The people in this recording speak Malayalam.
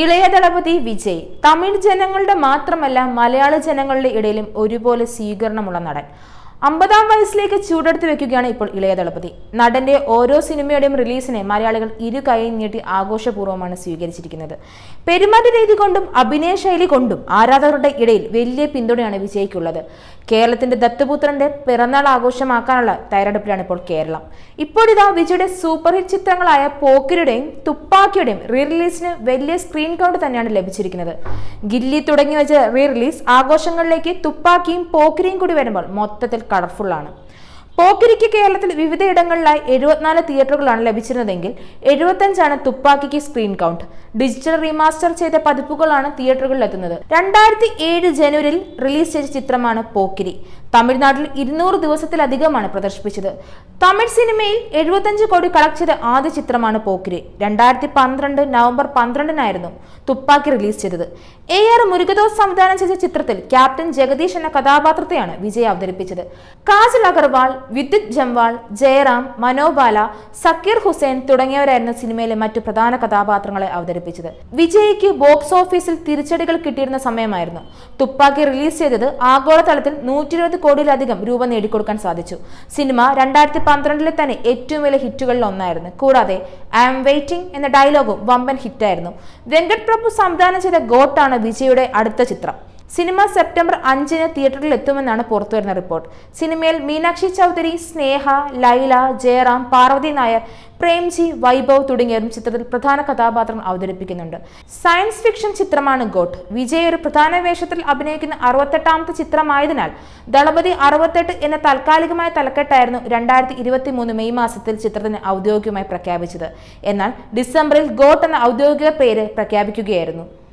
ഇളയ ദളപതി വിജയ് തമിഴ് ജനങ്ങളുടെ മാത്രമല്ല മലയാള ജനങ്ങളുടെ ഇടയിലും ഒരുപോലെ സ്വീകരണമുള്ള നടൻ. അമ്പതാം വയസ്സിലേക്ക് ചൂടെടുത്ത് വെക്കുകയാണ് ഇപ്പോൾ ഇളയ ദളപതി. നടന്റെ ഓരോ സിനിമയുടെയും റിലീസിനെ മലയാളികൾ ഇരു കൈ നീട്ടി ആഘോഷപൂർവമാണ് സ്വീകരിച്ചിരിക്കുന്നത്. പെരുമാറ്റ രീതി കൊണ്ടും അഭിനയ ശൈലി കൊണ്ടും ആരാധകരുടെ ഇടയിൽ വലിയ പിന്തുണയാണ് വിജയ്ക്കുള്ളത്. കേരളത്തിന്റെ ദത്തുപുത്രന്റെ പിറന്നാൾ ആഘോഷമാക്കാനുള്ള തയ്യാറെടുപ്പിലാണ് ഇപ്പോൾ കേരളം. ഇപ്പോഴിതാ വിജയുടെ സൂപ്പർ ഹിറ്റ് ചിത്രങ്ങളായ പോക്കിരുടെയും തുപ്പാക്കിയുടെയും റീ റിലീസിന് വലിയ സ്ക്രീൻ കൗണ്ട് തന്നെയാണ് ലഭിച്ചിരിക്കുന്നത്. ഗില്ലി തുടങ്ങി വെച്ച റീ റിലീസ് ആഘോഷങ്ങളിലേക്ക് തുപ്പാക്കിയും പോക്കിരിയും കൂടി വരുമ്പോൾ മൊത്തത്തിൽ കളർഫുള്ളാണ്. പോക്കിരിക്ക് കേരളത്തിൽ വിവിധയിടങ്ങളിലായി എഴുപത്തിനാല് തിയേറ്ററുകളാണ് ലഭിച്ചിരുന്നതെങ്കിൽ എഴുപത്തഞ്ചാണ് തുപ്പാക്കിക്ക് സ്ക്രീൻ കൗണ്ട്. ഡിജിറ്റൽ റീമാസ്റ്റർ ചെയ്ത പതിപ്പുകളാണ് തിയേറ്ററുകളിൽ എത്തുന്നത് രണ്ടായിരത്തി ഏഴ് ജനുവരിയിൽ റിലീസ് ചെയ്ത ചിത്രമാണ് പോക്കിരി. തമിഴ്നാട്ടിൽ ഇരുന്നൂറ് ദിവസത്തിലധികമാണ് പ്രദർശിപ്പിച്ചത്. തമിഴ് സിനിമയിൽ എഴുപത്തഞ്ച് കോടി കളക്ട് ചെയ്ത ആദ്യ ചിത്രമാണ് പോക്കിരി. രണ്ടായിരത്തി പന്ത്രണ്ട് നവംബർ പന്ത്രണ്ടിനായിരുന്നു തുപ്പാക്കി റിലീസ് ചെയ്തത്. എ ആർ മുരുകദോസ് സംവിധാനം ചെയ്ത ചിത്രത്തിൽ ക്യാപ്റ്റൻ ജഗദീഷ് എന്ന കഥാപാത്രത്തെയാണ് വിജയ് അവതരിപ്പിച്ചത്. കാജൽ അഗർവാൾ വിദ്യുത് ജംവാൾ ജയറാം മനോബാല സക്കീർ ഹുസൈൻ തുടങ്ങിയവരായിരുന്നു സിനിമയിലെ മറ്റു പ്രധാന കഥാപാത്രങ്ങളെ അവതരിപ്പിച്ചത്. വിജയ്ക്ക് ബോക്സ് ഓഫീസിൽ തിരിച്ചടികൾ കിട്ടിയിരുന്ന സമയമായിരുന്നു. തുപ്പാക്കി റിലീസ് ചെയ്തത് ആഗോളതലത്തിൽ നൂറ്റി ഇരുപത് കോടിയിലധികം രൂപ നേടിക്കൊടുക്കാൻ സാധിച്ചു. സിനിമ രണ്ടായിരത്തി പന്ത്രണ്ടിലെ തന്നെ ഏറ്റവും വലിയ ഹിറ്റുകളിൽ ഒന്നായിരുന്നു. കൂടാതെ ഐ ആം വെയിറ്റിംഗ് എന്ന ഡയലോഗും വമ്പൻ ഹിറ്റായിരുന്നു. വെങ്കട് പ്രഭു സംവിധാനം ചെയ്ത ഗോട്ടാണ് വിജയുടെ അടുത്ത ചിത്രം. സിനിമ സെപ്റ്റംബർ അഞ്ചിന് തിയേറ്ററിൽ എത്തുമെന്നാണ് പുറത്തുവരുന്ന റിപ്പോർട്ട്. സിനിമയിൽ മീനാക്ഷി ചൗധരി സ്നേഹ ലൈല ജയറാം പാർവതി നായർ പ്രേംജി വൈഭവ് തുടങ്ങിയവരും ചിത്രത്തിൽ പ്രധാന കഥാപാത്രങ്ങൾ അവതരിപ്പിക്കുന്നുണ്ട്. സയൻസ് ഫിക്ഷൻ ചിത്രമാണ് ഗോട്ട്. വിജയ് ഒരു പ്രധാന വേഷത്തിൽ അഭിനയിക്കുന്ന അറുപത്തെട്ടാമത്തെ ചിത്രമായതിനാൽ ദളപതി അറുപത്തെട്ട് എന്ന താൽക്കാലികമായ തലക്കെട്ടായിരുന്നു രണ്ടായിരത്തി ഇരുപത്തി മൂന്ന് മെയ് മാസത്തിൽ ചിത്രത്തിന് ഔദ്യോഗികമായി പ്രഖ്യാപിച്ചത്. എന്നാൽ ഡിസംബറിൽ ഗോട്ട് എന്ന ഔദ്യോഗിക പേര് പ്രഖ്യാപിക്കുകയായിരുന്നു.